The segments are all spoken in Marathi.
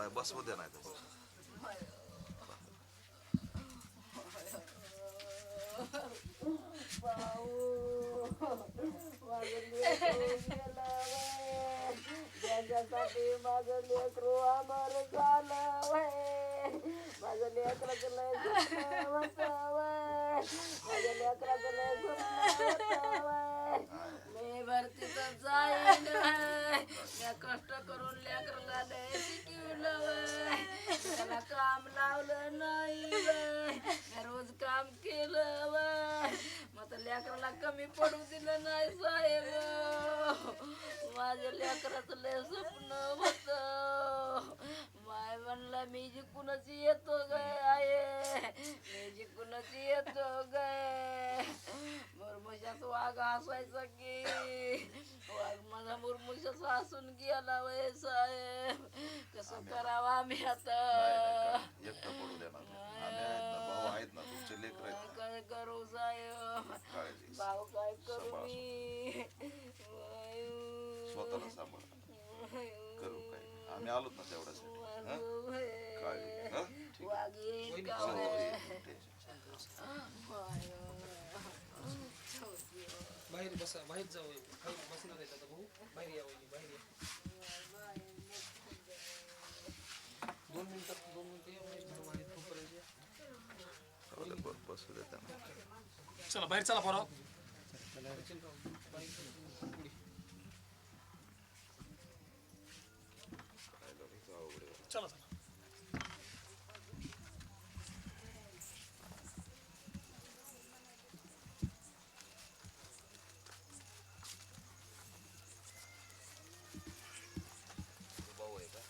काय बसवू दे नाही तर. त्याच्यासाठी माझं लेकरू अमर झालं वय माझं लेकराचं लय माझ्या लेकराचं लय मी भरतीचं जाईन या कष्ट करून लेकरला लय शिकवलं वय त्याला काम लावलं नाही वय मी रोज काम केलं वय मग त्या लेकराला कमी पडू दिलं नाही साहेब. माझ्या लेकराचं लय स्वप्न होत. माय म्हणला मी जिकूनच येतो ग आहे मी जिकूनच येतो गाय मुरमुशाच वाघ हसायचा की वाघ माझा मुरमुशाच वय साहेब कसं करावं आम्ही आता? एकटं पडू देणार नाही. आम्ही आहेत ना भाऊ आहेत ना तुमचे लेकर आहेत ना. काय करू साहेब? काळजी. भाऊ काय करू सांभाळा. मी? वायू. स्वतःला सांभाळ. करू काय आम्ही आलोत ना तेवढ्यासाठी. हं? काळजी घे, हं? ठीक आहे. वागीन का? वय? ये, टेन्शन. बाहेर बसा बाहेर जाऊ. खाली बसणार आहेत आता भाऊ. बाहेर या वहिनी बाहेर या. दोन मिनिटात दोन मिनिटं या वहिनी तुम्हाला तोपर्यंत या. जाऊ दे, ब- बसू दे त्यांना चला बाहेर चला पोरा चला चला भाऊ आहे का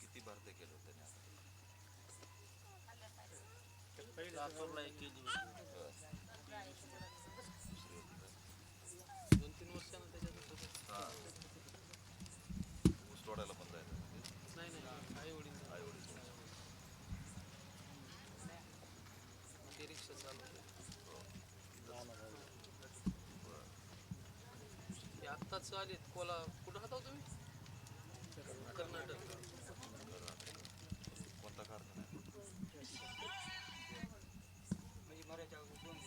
किती भरते केलं त्याने दोन तीन वर्षानं त्याच्यात ऊस तोडायला पण जायचं नाही नाही आई वडील. आई वडील ते रिक्षा चालवते ते आत्ताच आलेत कोला कुठं होता हो तुम्ही? कर्नाटक. कोणता कारखाना आहे? મારે જવું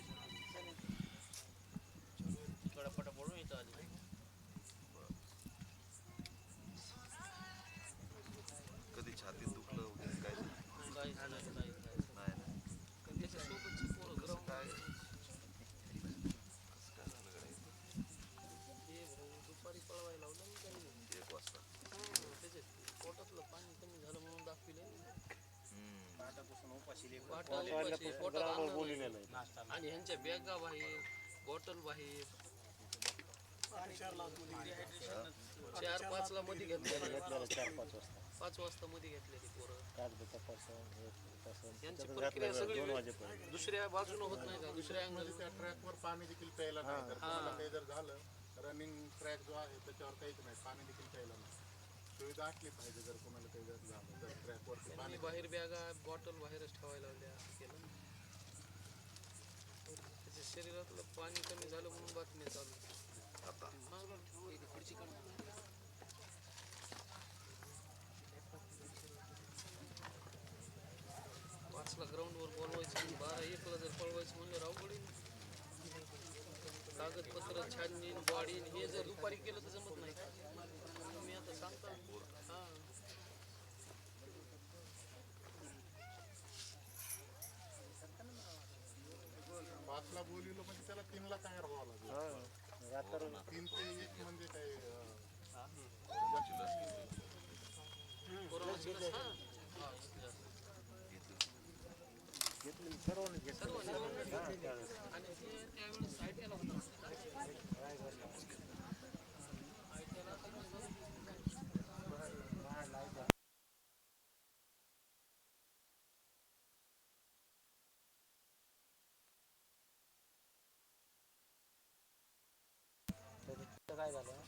आणि ह्यांच्या बॅगा बाहेर बॉटल बाहेर चार पाच ला मध्ये घेतले पाच वाजता मध्ये घेतले ते पोरं. यांची प्रक्रिया सगळी दुसऱ्या बाजूने होत नाही का? दुसऱ्या अँगल त्या ट्रॅकवर पाणी देखील प्यायला नाही जर झालं रनिंग ट्रॅक जो आहे त्याच्यावर काहीच नाही. पाणी देखील असली पाहिजे जर कोणाला काही जर झालं तर ट्रॅकवरती त्यांनी पाणी बाहेर बॅगा बॉटल बाहेरच ठेवायला लावल्या असं केलं. त्याच्या शरीरातलं पाणी कमी झालं म्हणून बातम्या चालू आता हा, खुर्ची. पाचला ग्राउंडवर बोलवायचं बारा एकला जर पळवायचं म्हणलं ना. कागदपत्र छाननीन बॉडी हे जर दुपारी केलं तर जमत नाही मी आता सांगतो हा पाचला बोलिवलं म्हणजे त्याला तीनला तयार व्हावं लागेल तीन ते एक म्हणजे काय कोरोनाची लस हा हा घेतली. सर्वांनी घेतली. आणि ते त्यावेळेस ITI ला होता. काय झालं?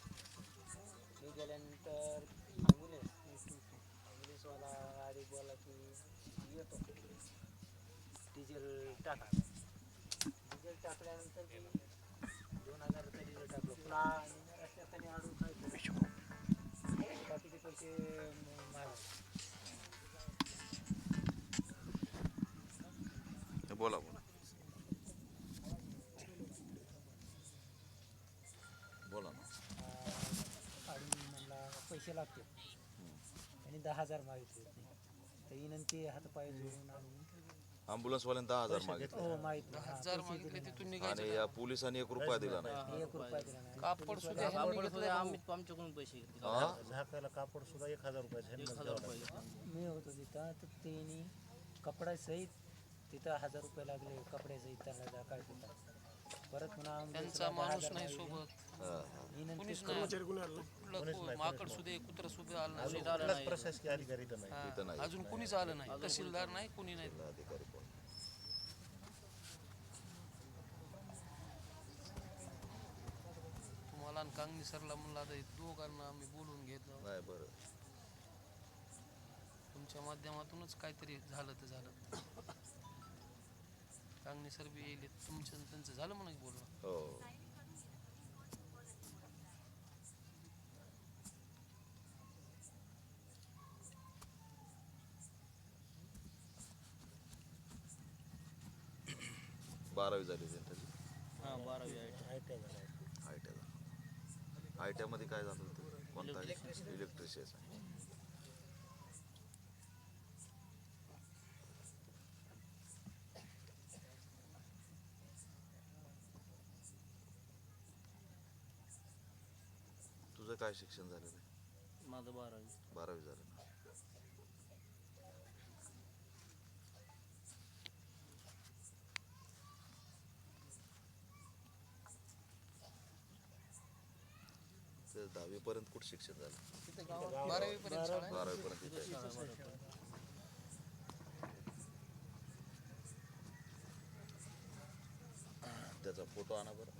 मी गेल्यानंतर ॲम्ब्युलन्स ॲम्ब्युलन्सवाला गाडी बोला की येतो. डिझेल टाका. डिझेल टाकल्यानंतर दोन हजार रुपये डिझेल टाकलं. पुन्हा आणि रस्त्यात अडून काय बाकीचे पैसे मारा बोला बोला ना आणि म्हणला पैसे लागते आणि दहा हजार मागितले. होते तर विनंती हातपाय जोडून आम्ही अँब्युलन्स वाल्याने दहा हजार मागितले हो आणि या पोलिसांनी एक रुपया दिला नाही. एक रुपया दिला नाही. कापड सुद्धा. आमच्याकडून पैसे हा? झाकायला कापड सुद्धा एक हजार रुपये. मी होतो तिथं तर त्यांनी कपड्यासहित तिथं हजार रुपये लागले कपड्यासहित त्यांना जाकाळ त्यांचा माणूस नाही. सोबत. कुणीच नाही. कुठलं माकड सुद्धा कुत्र सुद्धा आलं नाही कुठलाच प्रशासकीय अधिकारी इथं नाही. हा, इथं नाही. अजून कुणीच आलं नाही. तहसीलदार नाही कुणी नाही. अधिकारी कोण? तुम्हाला आणि कांगणी सरला म्हणलं आता हे दोघांना आम्ही बोलून घेतलं. नाही बरं. तुमच्या माध्यमातूनच काहीतरी झालं तर झालं. कांगणी सर बी येईल तुमचं त्यांचं झालं म्हणून बोलणं? हो. बारावी झाली त्यांची? हा बारावी आय टी आय झालं. आय टी आय टी आयमध्ये काय झालं होतं? कोणता? इलेक्ट्रिशियन काय शिक्षण झालेलं आहे? माझं बारावी. बारावी झालं. दहावी पर्यंत कुठं शिक्षण झालं? बारावी पर्यंत शाळा आहे. बारावी पर्यंत. इथे त्याचा फोटो आणा बरं.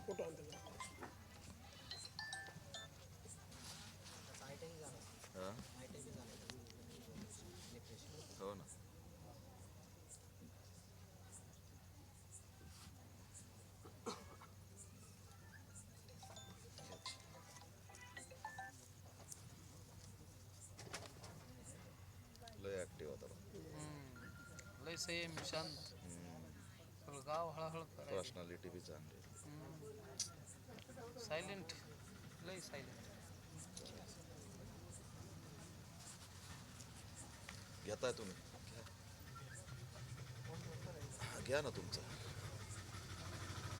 हा? हो ना लय ऍक्टिव्ह होता बा. हम्म. लय संयम शांत सगळं गाव हळहळ करायचं पर्सनॅलिटी बी चांगली सायलेंट लय सायलेंट घेताय तुम्ही घ्या. घ्या ना तुमचं